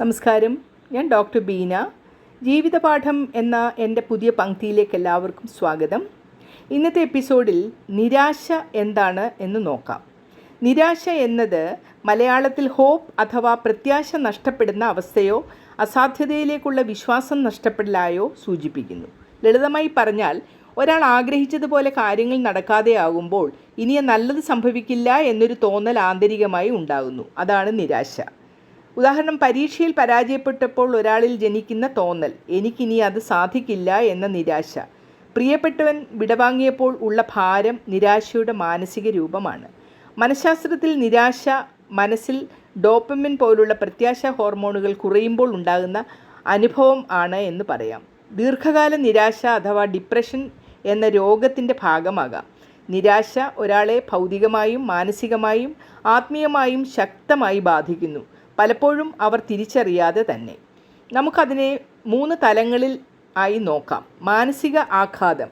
നമസ്കാരം. ഞാൻ ഡോക്ടർ ബീന. ജീവിതപാഠം എന്ന എന്റെ പുതിയ പങ്ക്തിയിലേക്ക് എല്ലാവർക്കും സ്വാഗതം. ഇന്നത്തെ എപ്പിസോഡിൽ നിരാശ എന്താണ് എന്ന് നോക്കാം. നിരാശ എന്നത് മലയാളത്തിൽ ഹോപ്പ് അഥവാ പ്രത്യാശ നഷ്ടപ്പെടുന്ന അവസ്ഥയോ അസാധ്യതയിലേക്കുള്ള വിശ്വാസം നഷ്ടപ്പെടലായോ സൂചിപ്പിക്കുന്നു. ലളിതമായി പറഞ്ഞാൽ ഒരാൾ ആഗ്രഹിച്ചതുപോലെ കാര്യങ്ങൾ നടക്കാതെയാകുമ്പോൾ ഇനി നല്ലത് സംഭവിക്കില്ല എന്നൊരു തോന്നൽ ആന്തരികമായി ഉണ്ടാകുന്നു. അതാണ് നിരാശ. ഉദാഹരണം പരീക്ഷയിൽ പരാജയപ്പെട്ടപ്പോൾ ഒരാളിൽ ജനിക്കുന്ന തോന്നൽ. എനിക്കിനി അത് സാധിക്കില്ല എന്ന നിരാശ. പ്രിയപ്പെട്ടവൻ വിടവാങ്ങിയപ്പോൾ ഉള്ള ഭാരം നിരാശയുടെ മാനസിക രൂപമാണ്. മനഃശാസ്ത്രത്തിൽ നിരാശ മനസ്സിൽ ഡോപ്പമിൻ പോലുള്ള പ്രത്യാശ ഹോർമോണുകൾ കുറയുമ്പോൾ ഉണ്ടാകുന്ന അനുഭവം ആണ് എന്ന് പറയാം. ദീർഘകാല നിരാശ അഥവാ ഡിപ്രഷൻ എന്ന രോഗത്തിന്റെ ഭാഗമാകാം. നിരാശ ഒരാളെ ഭൗതികമായും മാനസികമായും ആത്മീയമായും ശക്തമായി ബാധിക്കുന്നു. പലപ്പോഴും അവർ തിരിച്ചറിയാതെ തന്നെ. നമുക്കതിനെ മൂന്ന് തലങ്ങളിൽ ആയി നോക്കാം. മാനസിക ആഘാതം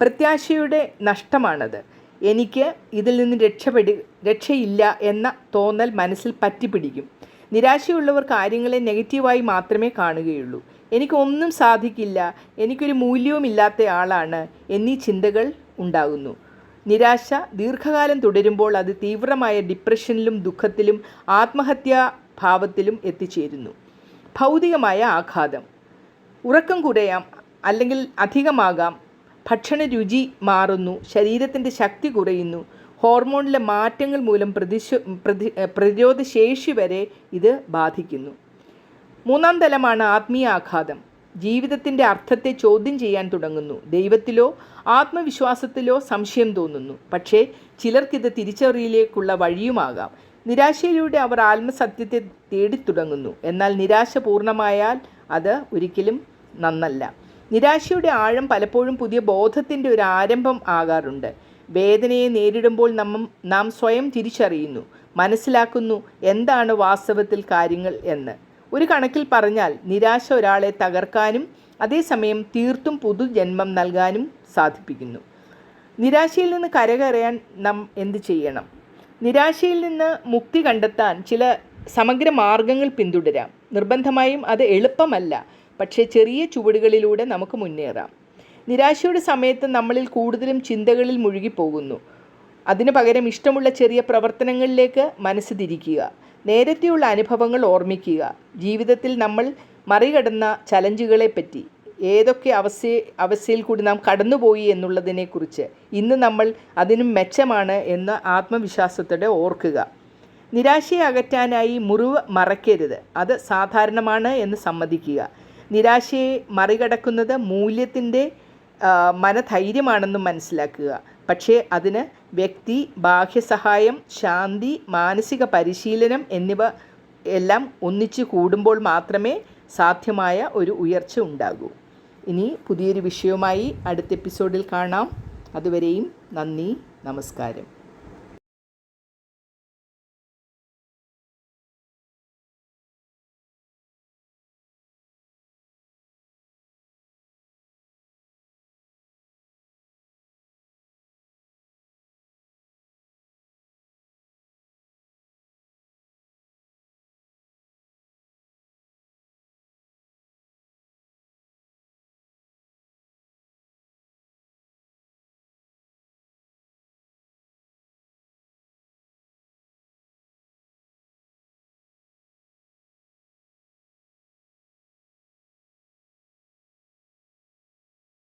പ്രത്യാശയുടെ നഷ്ടമാണത്. എനിക്ക് ഇതിൽ നിന്ന് രക്ഷപ്പെടു രക്ഷയില്ല എന്ന തോന്നൽ മനസ്സിൽ പറ്റിപ്പിടിക്കും. നിരാശയുള്ളവർ കാര്യങ്ങളെ നെഗറ്റീവായി മാത്രമേ കാണുകയുള്ളൂ. എനിക്കൊന്നും സാധിക്കില്ല എനിക്കൊരു മൂല്യവുമില്ലാത്ത ആളാണ് എന്നീ ചിന്തകൾ ഉണ്ടാകുന്നു. നിരാശ ദീർഘകാലം തുടരുമ്പോൾ അത് തീവ്രമായ ഡിപ്രഷനിലും ദുഃഖത്തിലും ആത്മഹത്യാ ഭാവത്തിലും എത്തിച്ചേരുന്നു. ഭൗതികമായ ആഘാതം. ഉറക്കം കുറയാം അല്ലെങ്കിൽ അധികമാകാം. ഭക്ഷണ രുചി മാറുന്നു ശരീരത്തിന്റെ ശക്തി കുറയുന്നു. ഹോർമോണിലെ മാറ്റങ്ങൾ മൂലം പ്രതിശോ പ്രതി പ്രതിരോധശേഷി വരെ ഇത് ബാധിക്കുന്നു. മൂന്നാം തലമാണ് ആത്മീയ ആഘാതം. ജീവിതത്തിന്റെ അർത്ഥത്തെ ചോദ്യം ചെയ്യാൻ തുടങ്ങുന്നു. ദൈവത്തിലോ ആത്മവിശ്വാസത്തിലോ സംശയം തോന്നുന്നു. പക്ഷേ ചിലർക്കിത് തിരിച്ചറിയിലേക്കുള്ള വഴിയുമാകാം. നിരാശയിലൂടെ അവർ ആത്മസത്യത്തെ തേടിത്തുടങ്ങുന്നു. എന്നാൽ നിരാശ പൂർണമായാൽ അത് ഒരിക്കലും നന്നല്ല. നിരാശയുടെ ആഴം പലപ്പോഴും പുതിയ ബോധത്തിന്റെ ഒരു ആരംഭം ആകാറുണ്ട്. വേദനയെ നേരിടുമ്പോൾ നമ്മ നാം സ്വയം തിരിച്ചറിയുന്നു. മനസ്സിലാക്കുന്നു എന്താണ് വാസ്തവത്തിൽ കാര്യങ്ങൾ എന്ന്. ഒരു കണക്കിൽ പറഞ്ഞാൽ നിരാശ ഒരാളെ തകർക്കാനും അതേസമയം തീർത്തും പുതുജന്മം നൽകാനും സാധിപ്പിക്കുന്നു. നിരാശയിൽ നിന്ന് കരകയറിയാൻ നാം എന്ത് ചെയ്യണം? നിരാശയിൽ നിന്ന് മുക്തി കണ്ടെത്താൻ ചില സമഗ്ര മാർഗങ്ങൾ പിന്തുടരാം. നിർബന്ധമായും അത് എളുപ്പമല്ല പക്ഷേ ചെറിയ ചുവടുകളിലൂടെ നമുക്ക് മുന്നേറാം. നിരാശയുടെ സമയത്ത് നമ്മളിൽ കൂടുതലും ചിന്തകളിൽ മുഴുകിപ്പോകുന്നു. അതിനു പകരം ഇഷ്ടമുള്ള ചെറിയ പ്രവർത്തനങ്ങളിലേക്ക് മനസ്സ് തിരിക്കുക നേരത്തെയുള്ള അനുഭവങ്ങൾ ഓർമ്മിക്കുക ജീവിതത്തിൽ നമ്മൾ മറികടന്ന ചലഞ്ചുകളെപ്പറ്റി ഏതൊക്കെ അവസ്ഥ അവസ്ഥയിൽ കൂടി നാം കടന്നുപോയി എന്നുള്ളതിനെക്കുറിച്ച് ഇന്ന് നമ്മൾ അതിനും മെച്ചമാണ് എന്ന് ആത്മവിശ്വാസത്തോടെ ഓർക്കുക. നിരാശയെ അകറ്റാനായി മുറിവ് മറക്കരുത് അത് സാധാരണമാണ് എന്ന് സമ്മതിക്കുക. നിരാശയെ മറികടക്കുന്നത് മൂല്യത്തിന്റെ മനധൈര്യമാണെന്നും മനസ്സിലാക്കുക. പക്ഷേ അതിന് വ്യക്തി ബാഹ്യസഹായം ശാന്തി മാനസിക പരിശീലനം എന്നിവ എല്ലാം ഒന്നിച്ചു കൂടുമ്പോൾ മാത്രമേ സാധ്യമായ ഒരു ഉയർച്ച ഉണ്ടാകൂ. ഇനി പുതിയൊരു വിഷയവുമായി അടുത്ത എപ്പിസോഡിൽ കാണാം. അതുവരെയും നന്ദി നമസ്കാരം.